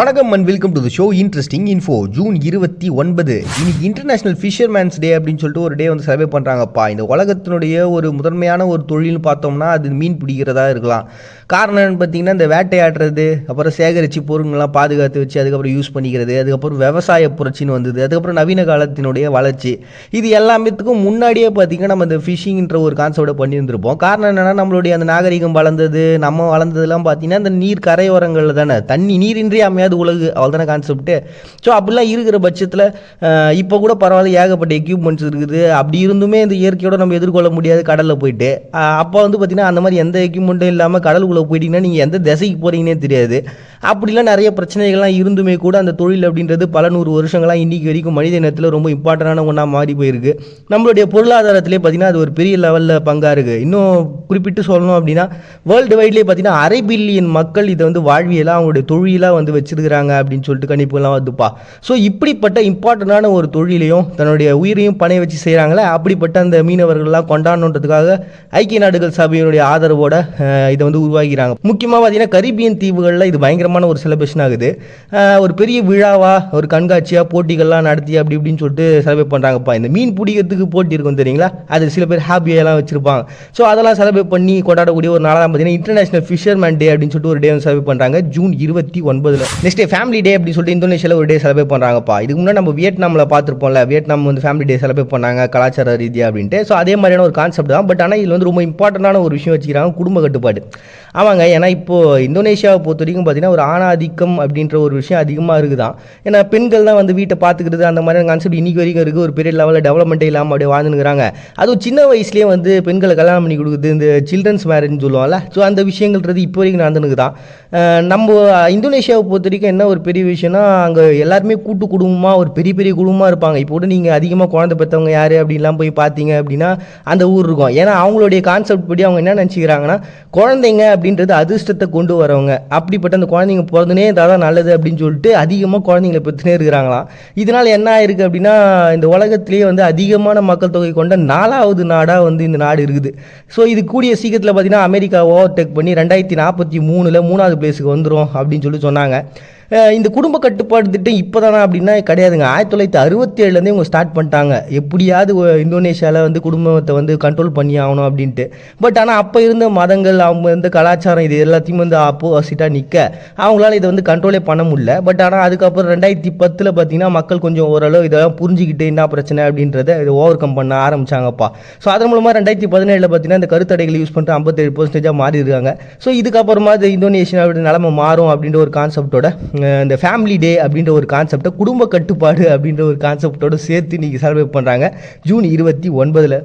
வணக்கம் and welcome to the show interesting info June இருபத்தி ஒன்பது. இன்னைக்கு இன்டர்நேஷனல் ஃபிஷர்மேன்ஸ் டே அப்படின்னு சொல்லிட்டு ஒரு டே வந்து சர்வே பண்ணுறாங்கப்பா இந்த உலகத்தினுடைய ஒரு முதன்மையான ஒரு தொழில்னு பார்த்தோம்னா அது மீன் பிடிக்கிறதா இருக்கலாம். காரணம் என்னன்னு பார்த்தீங்கன்னா இந்த வேட்டையாடுறது அப்புறம் சேகரித்து பொருங்கள்லாம் பாதுகாத்து வச்சு அதுக்கப்புறம் யூஸ் பண்ணிக்கிறது அதுக்கப்புறம் விவசாய புரட்சின்னு வந்தது அதுக்கப்புறம் நவீன காலத்தினுடைய வளர்ச்சி. இது எல்லாமேத்துக்கும் முன்னாடியே பார்த்தீங்கன்னா நம்ம இந்த ஃபிஷிங்ன்ற ஒரு கான்செப்டை பண்ணியிருந்திருப்போம். காரணம் என்னென்னா நம்மளுடைய அந்த நாகரிகம் வளர்ந்தது நம்ம வளர்ந்ததுலாம் பார்த்தீங்கன்னா இந்த நீர் கரையோரங்களில் தானே. தண்ணி நீரின்றி அமையாது உலகு. அவள் தானே கான்செப்ட்டு ஸோ அப்படிலாம் இருக்கிற பட்சத்தில் இப்போ கூட பரவாயில்ல ஏகப்பட்ட எக்யூப்மெண்ட்ஸ் இருக்குது. அப்படி இருந்துமே இந்த இயற்கையோட நம்ம எதிர்கொள்ள முடியாது கடலில் போயிட்டு. அப்போ வந்து பார்த்திங்கன்னா அந்த மாதிரி எந்த எக்யூப்மெண்ட்டும் இல்லாமல் கடலுக்குள்ளே போயிட்டீங்கன்னா நீங்கள் எந்த திசைக்கு போகிறீங்கன்னே தெரியாது. அப்படிலாம் நிறைய பிரச்சனைகள்லாம் இருந்துமே கூட அந்த தொழில் அப்படின்றது பல நூறு வருஷங்களாக இன்றைக்கி வரைக்கும் மனித இனத்தில் ரொம்ப இம்பார்ட்டண்டான ஒன்றா மாறி போயிருக்கு. நம்மளுடைய பொருளாதாரத்திலே பார்த்திங்கன்னா அது ஒரு பெரிய லெவலில் பங்காக இருக்குது இன்னும் குறிப்பிட்டு சொல்லணும் அப்படின்னா வேர்ல்டு வைட்லேயே பார்த்தீங்கன்னா அரை பில்லியன் மக்கள் இதை வந்து வாழ்வியலாக அவங்களுடைய தொழிலாக வந்து வச்சு வச்சுருக்கிறாங்க அப்படின்னு சொல்லிட்டு கணிப்புகள்லாம் வந்துப்பா ஸோ இப்படிப்பட்ட இம்பார்ட்டண்டான ஒரு தொழிலையும் தன்னுடைய உயிரையும் பணைய வச்சு செய்கிறாங்களே அப்படிப்பட்ட அந்த மீனவர்கள்லாம் கொண்டாடணுன்றதுக்காக ஐக்கிய நாடுகள் சபையினுடைய ஆதரவோட இதை வந்து உருவாகிறாங்க முக்கியமாக பார்த்தீங்கன்னா கரீபியன் தீவுகளில் இது பயங்கரமான ஒரு செலிப்ரேஷன் ஆகுது. ஒரு பெரிய விழாவாக ஒரு கண்காட்சியாக போட்டிகள்லாம் நடத்தி அப்படி இப்படின்னு சொல்லிட்டு செலிப்ரேட் பண்ணுறாங்கப்பா இந்த மீன் பிடிக்கிறதுக்கு போட்டி இருக்கும் தெரியுங்களா? அது சில பேர் ஹாப்பியெல்லாம் வச்சுருப்பாங்க. ஸோ அதெல்லாம் செலிப்ரேட் பண்ணி கொண்டாடக்கூடிய ஒரு நாளாக பார்த்தீங்கன்னா இன்டர்நேஷனல் ஃபிஷர்மேன் டே அப்படின்னு சொல்லிட்டு ஒரு டே வந்து செலிப்ரேட் பண்ணுறாங்க ஜூன் இருபத்தி ஒன்பதில். நெக்ஸ்ட் டே ஃபேமிலி டே அப்படின்னு சொல்லிட்டு இந்தோனேஷியாவில் ஒரு டே செலிப்ரேட் பண்ணுறாங்கப்பா இதுக்கு முன்னாடி நம்ம வியட்நாமில் பார்த்துருப்போம்ல வியட்நாம் வந்து ஃபேமிலி டே செலிப்ரேட் பண்ணாங்க கலாச்சார ரீதியாக அப்படின்ட்டு. ஸோ அதே மாதிரியான ஒரு கான்செப்ட் தான். பட் ஆனால் இதில் வந்து ரொம்ப இம்பார்ட்டண்டான ஒரு விஷயம் வச்சுக்கிறாங்க குடும்ப கட்டுப்பாடு. ஆமாங்க ஏன்னா இப்போது இந்தோனேஷியாவை பொறுத்த வரைக்கும் பார்த்தீங்கன்னா ஒரு ஆணாதிக்கம் அப்படின்ற ஒரு விஷயம் அதிகமாக இருக்குதான். ஏன்னா பெண்கள் தான் வந்து வீட்டை பார்த்துக்கிறது அந்த மாதிரியான கான்செப்ட் இன்றைக்கி வரைக்கும் இருக்குது ஒரு பெரிய லெவலில் டெவலப்மெண்ட்டே இல்லாமல் அப்படியே வாழ்ந்துருக்காங்க அதுவும் சின்ன வயசுலேயே வந்து பெண்களை கல்யாணம் பண்ணி கொடுக்குது இந்த சில்ட்ரன்ஸ் மேரேஜ்னு சொல்லுவாங்கல்ல ஸோ அந்த விஷயங்கள்ன்றது இப்போ வரைக்கும் நடந்துனுக்கு தான் நம்ம இந்தோனேஷியாவை பொறுத்த வரைக்கும் என்ன ஒரு பெரிய விஷயம்னா அங்கே எல்லாருமே கூட்டு குடும்பமாக ஒரு பெரிய பெரிய குடும்பமாக இருப்பாங்க. இப்போ கூட நீங்கள் அதிகமாக குழந்தை பெற்றவங்க யார் அப்படின்லாம் போய் பார்த்தீங்க அப்படின்னா அந்த ஊர் இருக்கும். ஏன்னா அவங்களுடைய கான்செப்ட் படி அவங்க என்ன நினச்சிக்கிறாங்கன்னா குழந்தைங்க அப்படி அப்படின்றது அதிர்ஷ்டத்தை கொண்டு வரவங்க. அப்படிப்பட்ட அந்த குழந்தைங்க பிறந்தனே தாதா தான் நல்லது அப்படின்னு சொல்லிட்டு அதிகமாக குழந்தைங்களை பெற்றுனே இருக்கிறாங்களாம். இதனால் என்ன ஆயிருக்கு அப்படின்னா இந்த உலகத்திலேயே வந்து அதிகமான மக்கள் தொகை கொண்ட நாலாவது நாடாக வந்து இந்த நாடு இருக்குது. ஸோ இது கூடிய சீக்கிரத்தில் பார்த்தீங்கன்னா அமெரிக்கா ஓவர்டேக் பண்ணி ரெண்டாயிரத்தி நாற்பத்தி மூணில் மூணாவது பிளேஸுக்கு வந்துடும் அப்படின்னு சொல்லி சொன்னாங்க. இந்த குடும்ப கட்டுப்பாடு திட்டம் இப்போ தானே அப்படின்னா கிடையாதுங்க. ஆயிரத்தி தொள்ளாயிரத்தி அறுபத்தி ஏழுலேருந்து இவங்க ஸ்டார்ட் பண்ணிட்டாங்க. எப்படியாவது இந்தோனேஷியாவில் வந்து குடும்பத்தை வந்து கண்ட்ரோல் பண்ணி ஆகணும் அப்படின்ட்டு. பட் ஆனால் அப்போ இருந்த மதங்கள் அவங்க இருந்த கலாச்சாரம் இது எல்லாத்தையும் வந்து ஆப்போசிட்டாக நிற்க அவங்களால இதை வந்து கண்ட்ரோலே பண்ண முடியல. பட் ஆனால் அதுக்கப்புறம் ரெண்டாயிரத்தி பத்தில் பார்த்தீங்கன்னா மக்கள் கொஞ்சம் ஓரளவு இதெல்லாம் புரிஞ்சுக்கிட்டு என்ன பிரச்சனை அப்படின்றத இதை ஓவர் கம் பண்ண ஆரம்பிச்சாங்கப்பா. ஸோ அதன் மூலமாக ரெண்டாயிரத்தி பதினேழில் பார்த்தீங்கன்னா இந்த கருத்தடைகளை யூஸ் பண்ணிட்டு ஐம்பத்தேழு பர்சன்டேஜாக மாறி இருக்காங்க ஸோ இதுக்கப்புறமா இது இந்தோனேஷியாவோட நிலமை மாறும் அப்படின்ற ஒரு கான்செப்டோட இந்த ஃபேமிலி டே அப்படின்ற ஒரு கான்செப்டை குடும்ப கட்டுப்பாடு அப்படின்ற ஒரு கான்செப்டோடு சேர்த்து இன்றைக்கி செலிப்ரேட் பண்ணுறாங்க ஜூன் இருபத்தி ஒன்பதில்.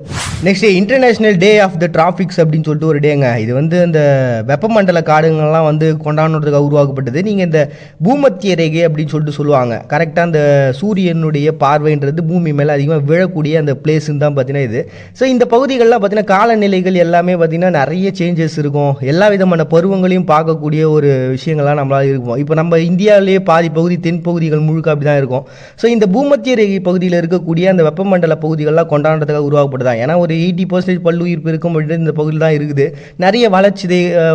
Next international day of the traffics அப்படின்னு சொல்லிட்டு ஒரு டேங்க இது வந்து இந்த வெப்பமண்டல காடுங்கள்லாம் வந்து கொண்டாடுறதுக்காக உருவாக்கப்பட்டது. நீங்கள் இந்த பூமத்திய ரேகை அப்படின்னு சொல்லிட்டு சொல்லுவாங்க. கரெக்டாக அந்த சூரியனுடைய பார்வைன்றது பூமி மேலே அதிகமாக விழக்கூடிய அந்த பிளேஸுன்னு தான் பார்த்தீங்கன்னா இது. ஸோ இந்த பகுதிகளெலாம் பார்த்தீங்கன்னா காலநிலைகள் எல்லாமே பார்த்தீங்கன்னா நிறைய சேஞ்சஸ் இருக்கும். எல்லா விதமான பருவங்களையும் பார்க்கக்கூடிய ஒரு விஷயங்கள்லாம் நம்மளால இருக்கும். இப்போ நம்ம இந்தியாவிலேயே பாதி பகுதி தென்பகுதிகள் முழுக்க அப்படி தான் இருக்கும். ஸோ இந்த பூமத்திய ரேகை பகுதியில் இருக்கக்கூடிய அந்த வெப்பமண்டல பகுதிகள்லாம் கொண்டாடுறதுக்காக உருவாக்கப்படுதான் ஏன்னா ஒரு எயிட்டி பர்சன்டேஜ் பல்லுயிர்ப்பு இருக்கும் அப்படின்றது இந்த பகுதியில் தான் இருக்குது. நிறைய வளர்ச்சி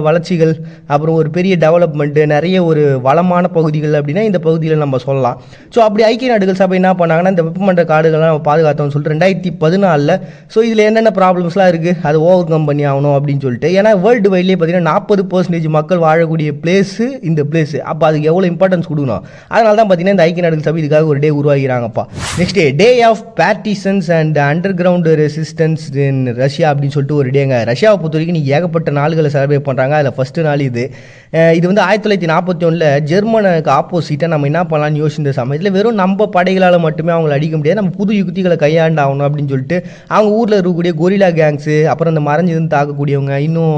வளர்ச்சிகள் அப்புறம் ஒரு பெரிய டெவலப்மெண்ட்டு நிறைய ஒரு வளமான பகுதிகள் அப்படின்னா இந்த பகுதியில் நம்ம சொல்லலாம். ஸோ அப்படி ஐக்கிய நாடுகள் சபை என்ன பண்ணாங்கன்னா இந்த வெப்பமண்டல காடுகள்லாம் நம்ம பாதுகாத்தோம்னு சொல்லிட்டு ரெண்டாயிரத்தி பதினாலில் ஸோ இதில் என்னென்ன ப்ராப்ளம்ஸ்லாம் இருக்குது அது ஓவர் கம் பண்ணி ஆகணும் அப்படின்னு சொல்லிட்டு. ஏன்னா வேர்ல்டு வைட்லேயே பார்த்தீங்கன்னா நாற்பது பர்சன்டேஜ் மக்கள் வாழக்கூடிய பிளேஸு இந்த பிளேஸு அப்போ அதுக்கு எவ்வளோ இம்பார்ட்டன்ஸ் கொடுக்கணும். அதனால தான் பார்த்தீங்கன்னா இந்த ஐக்கிய நாடுகள் சபை இதுக்காக ஒரு day உருவாகிறாங்கப்பா. Next day of partisans and underground resistance in Russia அப்படின்னு சொல்லிட்டு ஒரு டேங்க ரஷ்யாவை பொறுத்த வரைக்கும் நீ ஏகப்பட்ட நாடுகளை செலிப்ரேட் பண்ணுறாங்க அதில் ஃபஸ்ட்டு நாள் இது. இது வந்து ஆயிரத்தி தொள்ளாயிரத்தி நாற்பத்தி ஒன்றில் ஜெர்மனுக்கு ஆப்போசிட்டாக நம்ம என்ன பண்ணலாம்னு யோசிந்த சமயத்தில் வெறும் நம்ம படைகளால் மட்டுமே அவங்கள அடிக்க முடியாது. நம்ம புது யுக்திகளை கையாண்டாகணும் அப்படின்னு சொல்லிட்டு அவங்க ஊரில் இருக்கக்கூடிய கொரிலா கேங்ஸு அப்புறம் இந்த மறைஞ்சிருந்து தாக்கக்கூடியவங்க இன்னும்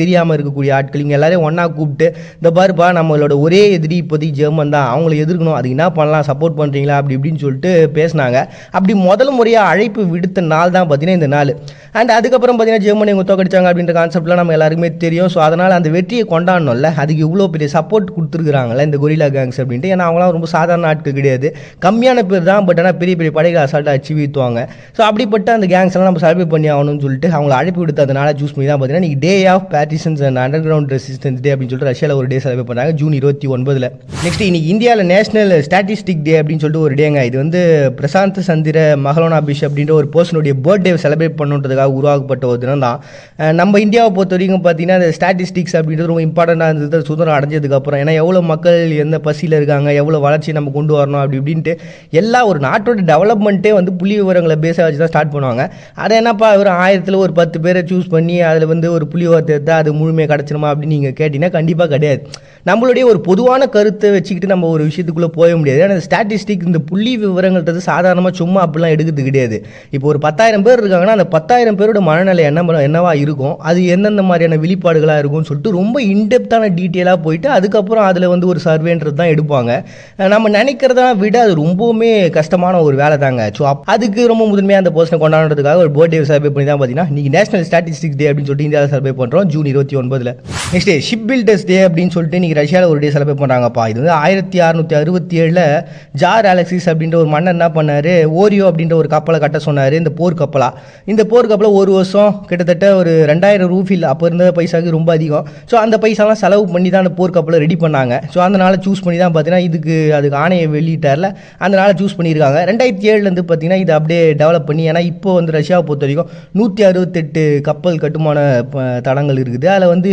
தெரியாமல் இருக்கக்கூடிய ஆட்கள் இங்கே எல்லாரையும் ஒன்றா கூப்பிட்டு இந்த பாருப்பா நம்மளோட ஒரே எதிரி இப்போதைக்கு ஜெர்மன் தான் அவங்கள எதிர்க்கணும். அதுக்கு என்ன பண்ணலாம்? சப்போர்ட் பண்ணுறீங்களா அப்படி இப்படின்னு சொல்லிட்டு பேசினாங்க. அப்படி முதல் முறையாக அழைப்பு விடுத்த நாள் தான் பார்த்தீங்கன்னா இந்த நாள். அண்ட் அதுக்கப்புறம் பார்த்தீங்கன்னா ஜெர்மனி இவங்க தோக்கடிச்சாங்க அப்படின்ற கான்செப்ட்லாம் நம்ம எல்லாருக்குமே தெரியும். ஸோ அதனால் அந்த வெற்றியை கொண்டாடணும்ல. அதுக்கு இவ்வளோ பெரிய சப்போர்ட் கொடுத்துருக்குறாங்களே இந்த கொரில்லா கேங்ஸ் அப்படின்ட்டு. ஏன்னா அவங்களாம் ரொம்ப சாதாரண ஆட்கள் கிடையாது. கம்மியான பேர் தான் பட் ஆனால் பெரிய பெரிய படைகளை அசால்ட்டாக அச்சு வீத்துவாங்க ஸோ அப்படிப்பட்ட அந்த கேங்ஸ் எல்லாம் நம்ம சர்வே பண்ணி ஆகணும்னு சொல்லிட்டு அவங்கள அழைப்பு விடுத்து அதனால் சூஸ் பண்ணி தான் பார்த்தீங்கன்னா இன்னைக்கு day of partisans and underground resistance day அப்படின்னு சொல்லிட்டு ரஷ்யாவில் ஒரு டே செலிப்ரேட் பண்ணாங்க ஜூன் இருபத்தி ஒன்பதில். நெக்ஸ்ட் இன்னைக்கு இந்தியாவில் நேஷனல் ஸ்டாட்டிஸ்டிக் டே அப்படின்னு சொல்லிட்டு ஒரு டேங்க இது வந்து பிரசாந்த் சந்திர மகளோனாபிஷ் அப்படின்ற ஒரு பர்சனுடைய பர்த்டே செலிப்ரேட் பண்ணுன்றதுக்காக உருவாக்கப்பட்ட ஒரு தினம் தான் நம்ம இந்தியாவை பொறுத்த வரைக்கும் பார்த்தீங்கன்னா அந்த ஸ்டாட்டிஸ்டிக்ஸ் அப்படின்றது ரொம்ப இம்பார்ட்டண்டாக இருந்தது சுதந்திரம் அடைஞ்சதுக்கப்புறம் ஏன்னா எவ்வளோ மக்கள் எந்த பசியில் இருக்காங்க எவ்வளோ வளர்ச்சி நம்ம கொண்டு வரணும் அப்படி இப்படின்ட்டு எல்லா ஒரு நாட்டோட டெவலப்மெண்ட்டே வந்து புள்ளி விவரங்களை பேஸாக வச்சு தான் ஸ்டார்ட் பண்ணுவாங்க. அதை என்னப்பா ஒரு ஆயிரத்தில் ஒரு பத்து பேரை சூஸ் பண்ணி அதில் வந்து ஒரு புள்ளி விவரத்தை எடுத்தால் அது முழுமையாக கிடச்சிருமா அப்படின்னு நீங்கள் கேட்டிங்கன்னா கண்டிப்பாக கிடையாது. நம்மளுடைய ஒரு பொதுவான கருத்தை வச்சுக்கிட்டு நம்ம ஒரு விஷயத்துக்குள்ளே போக முடியாது. ஏன்னா ஸ்டாட்டிஸ்டிக் இந்த புள்ளி விவரங்கள்ன்றது சாதாரணமாக சும்மா அப்படிலாம் எடுக்கிறது கிடையாது. இப்போ ஒரு பத்தாயிரம் பேர் இருக்காங்கன்னா அந்த பத்தாயிரம் பேரோட மனநிலை என்ன என்னவா இருக்கும்? அது எந்தெந்த மாதிரியான வெளிப்பாடுகளாக இருக்கும்னு சொல்லிட்டு ரொம்ப இன்டெப்த்தான டீட்டெயிலாக போயிட்டு அதுக்கப்புறம் அதில் வந்து ஒரு சர்வேன்றது தான் எடுப்பாங்க. நம்ம நினைக்கிறத விட அது ரொம்பவுமே கஷ்டமான ஒரு வேலை தாங்க. ஸோ அதுக்கு ரொம்ப முதன்மையாக அந்த பர்சனை கொண்டாடுறதுக்காக ஒரு பர்த்டே சர்வே பண்ணி தான் பார்த்தீங்கன்னா நீங்கள் நேஷனல் ஸ்டாட்டிஸ்டிக்ஸ் டே அப்படின்னு சொல்லிட்டு இந்தியாவில் சர்வே பண்ணுறோம் ஜூன் இருபத்தி ஒன்பதில். நெக்ஸ்ட் ஷிப் பில்டர்ஸ் டே அப்படின்னு சொல்லிட்டு இன்றைக்கி ரஷ்யாவில் ஒரு டே செலிப்ரேட் பண்ணுறாங்கப்பா இது வந்து ஆயிரத்தி அறுநூத்தி அறுபத்தி ஏழில் ஜார் அலெக்சிஸ் அப்படின்ற ஒரு மன்னர் என்ன பண்ணார்? ஓரியோ அப்படின்ற ஒரு கப்பலை கட்ட சொன்னார் இந்த போர் இந்த போர் கப்பலை ஒரு வருஷம் கிட்டத்தட்ட ஒரு ரெண்டாயிரம் ரூஃபில் அப்போ இருந்த பைசாவுக்கு ரொம்ப அதிகம். ஸோ அந்த பைசாலாம் செலவு பண்ணி தான் அந்த போர் கப்பலை ரெடி பண்ணாங்க. ஸோ அதனால் சூஸ் பண்ணி தான் பார்த்தீங்கன்னா இதுக்கு அதுக்கு ஆணையை வெளியிட்டார்ல. அதனால் சூஸ் பண்ணியிருக்காங்க. ரெண்டாயிரத்தி ஏழுலேருந்து பார்த்தீங்கன்னா இதை அப்படியே டெவலப் பண்ணி ஏன்னா இப்போ வந்து ரஷ்யாவை பொறுத்த வரைக்கும் நூற்றி அறுபத்தெட்டு கப்பல் கட்டுமான தடங்கள் தளங்கள் இருக்குது. அதில் வந்து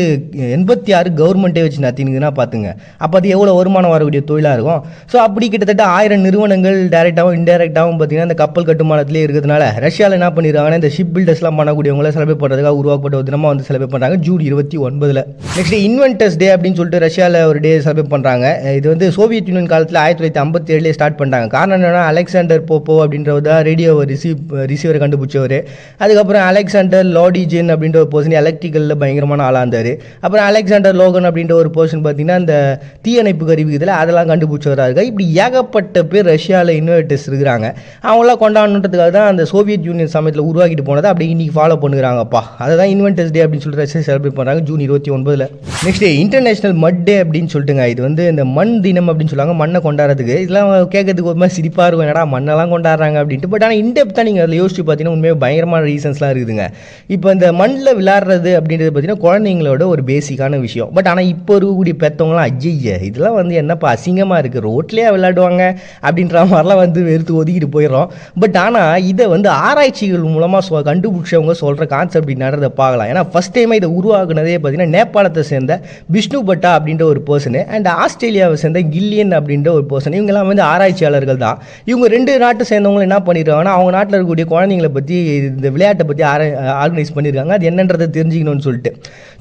எண்பத்தி ஆறு கவர்மெண்ட்டே வச்சு அப்படின்னா பார்த்துங்க. அப்போ அது எவ்வளோ வருமானம் வரக்கூடிய தொழிலாக இருக்கும்? ஸோ அப்படி கிட்டத்தட்ட ஆயிரம் நிறுவனங்கள் டைரெக்டாகவும் இன்டெரக்டாகவும் பார்த்தீங்கன்னா இந்த கப்பல் கட்டுமானத்திலே இருக்கிறதுனால ரஷ்யாவில் என்ன பண்ணிடுறாங்கன்னா இந்த ஷிப் பில்டர்ஸ்லாம் பண்ணக்கூடியவங்கள செலிப்ரேட் பண்ணுறதுக்காக உருவாக்கப்பட்ட ஒரு தினமாக வந்து செலிப்ரேட் பண்ணுறாங்க ஜூன் இருபத்தி ஒன்பதில். நெக்ஸ்ட் இன்வென்டர்ஸ் டே அப்படின்னு சொல்லிட்டு ரஷ்யாவில் ஒரு டே செலிப்ரேட் பண்ணுறாங்க இது வந்து சோவியத் யூனியன் காலத்தில் ஆயிரத்தி தொள்ளாயிரத்தி ஐம்பத்தி ஏழுலேயே ஸ்டார்ட் பண்ணுறாங்க காரணம் என்னென்னா அலெக்சாண்டர் போப்போ அப்படின்றவர் தான் ரேடியோவை ரிசீவ் ரிசீவரை கண்டுபிடிச்சவர். அதுக்கப்புறம் அலெக்சாண்டர் லாடிஜின் அப்படின்ற ஒரு பர்சன் எலக்ட்ரிக்கலில் பயங்கரமான ஆளாக இருந்தார். அப்புறம் அலெக்சாண்டர் லோகன் அப்படின்ற ஒரு பர்சன் பார்த்தீங்கன்னா இந்த தீயணைப்பு கருவி இதில் அதெல்லாம் கண்டுபிடிச்சவராக இருக்கா இப்படி ஏகப்பட்ட பேர் ரஷ்யாவில் இன்வெர்டர்ஸ் இருக்கிறாங்க. அவங்களாம் கொண்டாடணுன்றதுக்காக தான் அந்த சோவியத் யூனியன் சமயத்தில் உருவாக்கிட்டு போனதை அப்படி இன்றைக்கி ஃபாலோ பண்ணுறாங்கப்பா அதை தான் இன்வென்டர்ஸ் டே அப்படின்னு சொல்லிட்டு ரஷ்யா செலிப்ரேட் பண்ணுறாங்க ஜூன் இருபத்தி ஒன்பதில். நெக்ஸ்ட் டே இன்டர்நேஷனல் மட் டே அப்படின்னு சொல்லிட்டுங்க. இது வந்து இந்த மண் தினம் அப்படின்னு சொல்லுவாங்க மண்ணை கொண்டாடுறதுக்கு. இதெல்லாம் கேட்கறதுக்கு ஒரு மாதிரி சிரிப்பாக இருக்கும். என்னடா மண்ணெல்லாம் கொண்டாடுறாங்க அப்படின்ட்டு. பட் ஆனால் இன்டெப்த்தாக நீங்கள் அதில் யோசிச்சு பார்த்தீங்கன்னா உண்மையாக பயங்கரமான ரீசன்ஸ்லாம் இருக்குதுங்க. இப்போ இந்த மண்ணில் விளாடுறது அப்படின்றது பார்த்தீங்கன்னா குழந்தைங்களோட ஒரு பேசிக்கான விஷயம். பட் ஆனால் இப்போ இருக்கக்கூடிய பெற்றவங்களாம் ஐய இதெல்லாம் வந்து என்னப்பா அசிங்கமாக இருக்குது ரோட்லேயே விளையாடுவாங்க அப்படின்ற மாதிரிலாம் வந்து வெறுத்து ஒதுக்கிட்டு போயிடுறோம். பட் ஆனால் இதை வந்து ஆராய்ச்சிகள் மூலமாக சொ கண்டுபிடிச்சவங்க சொல்கிற கான்செப்ட் நடந்ததை பார்க்கலாம். ஏன்னா ஃபஸ்ட் டைம் இதை உருவாக்குனதே பார்த்தீங்கன்னா நேபாளத்தை சேர்ந்த விஷ்ணு பட்டா அப்படின்ற ஒரு பர்சனு அண்ட் ஆஸ்திரேலியாவை சேர்ந்த கில்லியன் அப்படின்ற ஒரு பர்சன் இவங்கெல்லாம் வந்து ஆராய்ச்சியாளர்கள் தான். இவங்க ரெண்டு நாட்டை சேர்ந்தவங்க என்ன பண்ணிடுறாங்கன்னா அவங்க நாட்டில் இருக்கக்கூடிய குழந்தைங்களை பற்றி இந்த விளையாட்டை பற்றி ஆர்கனைஸ் பண்ணியிருக்காங்க அது என்னன்றதை தெரிஞ்சுக்கணும்னு சொல்லிட்டு.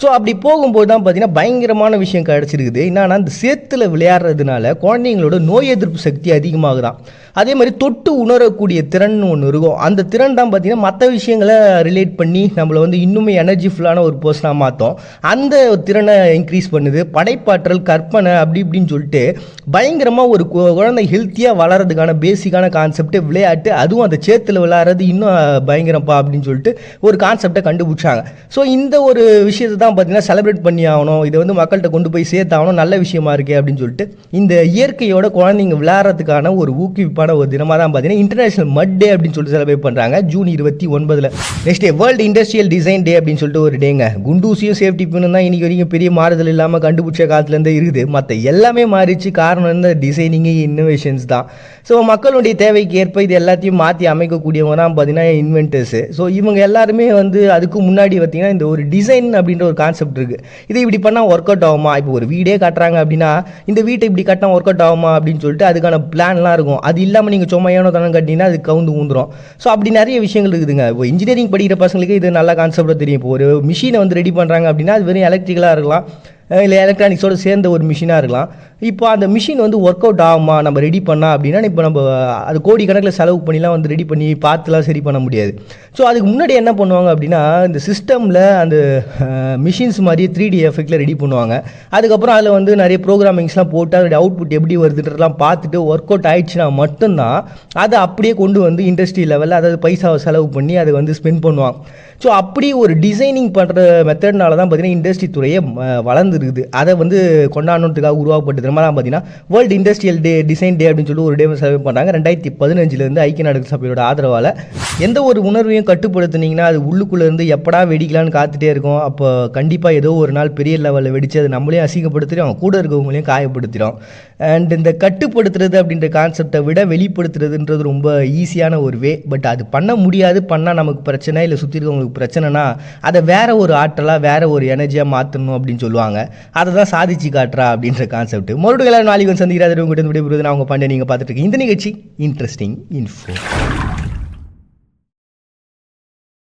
ஸோ அப்படி போகும்போது தான் பார்த்தீங்கன்னா பயங்கரமான விஷயம் கிடச்சிருக்குது என்னன்னா இந்த சேத்துல விளையாடுறதுனால குழந்தைங்களோட நோய் எதிர்ப்பு சக்தி அதிகமாகுதான். அதே மாதிரி தொட்டு உணரக்கூடிய திறன் ஒன்று இருக்கும். அந்த திறன் தான் பார்த்தீங்கன்னா மற்ற விஷயங்களை ரிலேட் பண்ணி நம்மளை வந்து இன்னுமே எனர்ஜிஃபுல்லான ஒரு பர்சனாக மாற்றும் அந்த திறனை இன்க்ரீஸ் பண்ணுது. படைப்பாற்றல் கற்பனை அப்படி இப்படின்னு சொல்லிட்டு பயங்கரமாக ஒரு கு- குழந்தை ஹெல்த்தியாக வளர்கிறதுக்கான பேசிக்கான கான்செப்ட் விளையாட்டு அதுவும் அந்த சேத்துல விளையாடுறது இன்னும் பயங்கரப்பா அப்படின்னு சொல்லிட்டு ஒரு கான்செப்டை கண்டுபிடிச்சாங்க. ஸோ இந்த ஒரு விஷயத்தை தான் பார்த்தீங்கன்னா செலிப்ரேட் பண்ணி ஆகணும். இதை வந்து மக்கள்கிட்ட கொண்டு போய் சேர்த்து சேர்த்தாகணும் நல்ல விஷயமா இருக்கே அப்படின்னு சொல்லிட்டு இந்த இயற்கையோட குழந்தைங்க விளையாடுறதுக்கான ஒரு ஊக்குவிப்பான ஒரு தினமாக தான் பார்த்தீங்கன்னா இன்டர்நேஷனல் மட் டே அப்படின்னு சொல்லிட்டு செலிப்ரேட் பண்ணுறாங்க ஜூன் இருபத்தி ஒன்பதில். Next day world industrial design day அப்படின்னு சொல்லிட்டு ஒரு டேங்க குண்டூசியும் சேஃப்டி பின்னு தான் இன்றைக்கி வரைக்கும் பெரிய மாறுதல் இல்லாமல் கண்டுபிடிச்ச காலத்துலேருந்து இருக்குது. மற்ற எல்லாமே மாறிச்சு காரணம் இந்த டிசைனிங்கு இன்னோவேஷன்ஸ் தான். ஸோ மக்களுடைய தேவைக்கு ஏற்ப இது எல்லாத்தையும் மாற்றி அமைக்கக்கூடியவங்க தான் பார்த்தீங்கன்னா இன்வென்டர்ஸு ஸோ இவங்க எல்லாருமே வந்து அதுக்கு முன்னாடி பார்த்தீங்கன்னா இந்த ஒரு டிசைன் அப்படின்ற ஒரு கான்செப்ட் இருக்குது இது இப்படி பண்ணால் ஒர்க் அவுட் ஆகுமா? இப்போ ஒரு வீடே கட்டுறாங்க அப்படின்னா இந்த வீட்டை இப்படி கட்டினா ஒர்க் அவுட் ஆகுமா அப்படின்னு சொல்லிட்டு அதுக்கான பிளான்லாம் இருக்கும். அது இல்லாமல் நீங்கள் சும்மா ஏனோ தானே கட்டினா அது கவுந்து ஊந்துரும். ஸோ அப்படி நிறைய விஷயங்கள் இருக்குதுங்க. இப்போ இன்ஜினியரிங் படிக்கிற பசங்களுக்கு இது நல்ல கான்செப்டாக தெரியும். இப்போ ஒரு மிஷினை வந்து ரெடி பண்ணுறாங்க அப்படின்னா அது வெறும் எலக்ட்ரிக்கலாக இருக்கலாம். இல்லை எலக்ட்ரானிக்ஸோடு சேர்ந்த ஒரு மிஷினாக இருக்கலாம். இப்போ அந்த மிஷின் வந்து ஒர்க் அவுட் ஆகுமா? நம்ம ரெடி பண்ணால் அப்படின்னா இப்போ நம்ம அது கோடிக்கணக்கில் செலவு பண்ணிலாம் வந்து ரெடி பண்ணி பார்த்துலாம் சரி பண்ண முடியாது. ஸோ அதுக்கு முன்னாடி என்ன பண்ணுவாங்க அப்படின்னா இந்த சிஸ்டமில் அந்த மிஷின்ஸ் மாதிரி த்ரீ டி எஃபெக்டில் ரெடி பண்ணுவாங்க. அதுக்கப்புறம் அதில் வந்து நிறைய ப்ரோக்ராமிங்ஸ்லாம் போட்டு அதோட அவுட்புட் எப்படி வருதுன்றலாம் பார்த்துட்டு ஒர்க் அவுட் ஆயிடுச்சுன்னா மட்டும்தான் அதை அப்படியே கொண்டு வந்து இண்டஸ்ட்ரி லெவலில் அதாவது பைசாவை செலவு பண்ணி அதை வந்து ஸ்பெண்ட் பண்ணுவாங்க. ஸோ அப்படி ஒரு டிசைனிங் பண்ணுற மெத்தட்னால தான் பார்த்தீங்கன்னா இண்டஸ்ட்ரி துறையே வளர்ந்துருக்குது. அதை வந்து கொண்டாடணுன்றதுக்காக உருவாக்கப்பட்டது நம்ம பார்த்தீங்கன்னா world industrial day design day அப்படின்னு சொல்லி ஒரு டே செலவு பண்ணுறாங்க ரெண்டாயிரத்தி பதினஞ்சுலேருந்து ஐக்கிய நாடுகள் சபையோட ஆதரவால் எந்த ஒரு உணர்வையும் கட்டுப்படுத்துனீங்கன்னா அது உள்ளுக்குள்ளே இருந்து எப்படா வெடிக்கலான்னு காத்துட்டே இருக்கும். அப்போ கண்டிப்பாக ஏதோ ஒரு நாள் பெரிய லெவலில் வெடிச்சு அது நம்மளையும் அசிங்கப்படுத்திடும் கூட இருக்கவங்களையும் காயப்படுத்திடும் அண்ட் இந்த கட்டுப்படுத்துறது அப்படின்ற கான்செப்டை விட வெளிப்படுத்துறதுன்றது ரொம்ப ஈஸியான ஒரு வே பட் அது பண்ண முடியாது பண்ணால் நமக்கு பிரச்சனை இல்லை சுற்றி இருக்கவங்களுக்கு பிரச்சனைனா அதை வேற ஒரு ஆற்றலாக வேற ஒரு எனர்ஜியாக மாற்றணும் அப்படின்னு சொல்லுவாங்க. அதை தான் சாதிச்சு காட்டுறா அப்படின்ற கான்செப்ட் மறுபடியும் எல்லாரும் நாளைக்கு வந்து சந்திக்கிறாரு. உங்கள்கிட்ட விடைபெறுவது நான் உங்கள் பாண்டிய நீங்கள் பார்த்துட்டு இருக்கீங்க இந்த நிகழ்ச்சி இன்ட்ரெஸ்டிங் இன்ஃபோ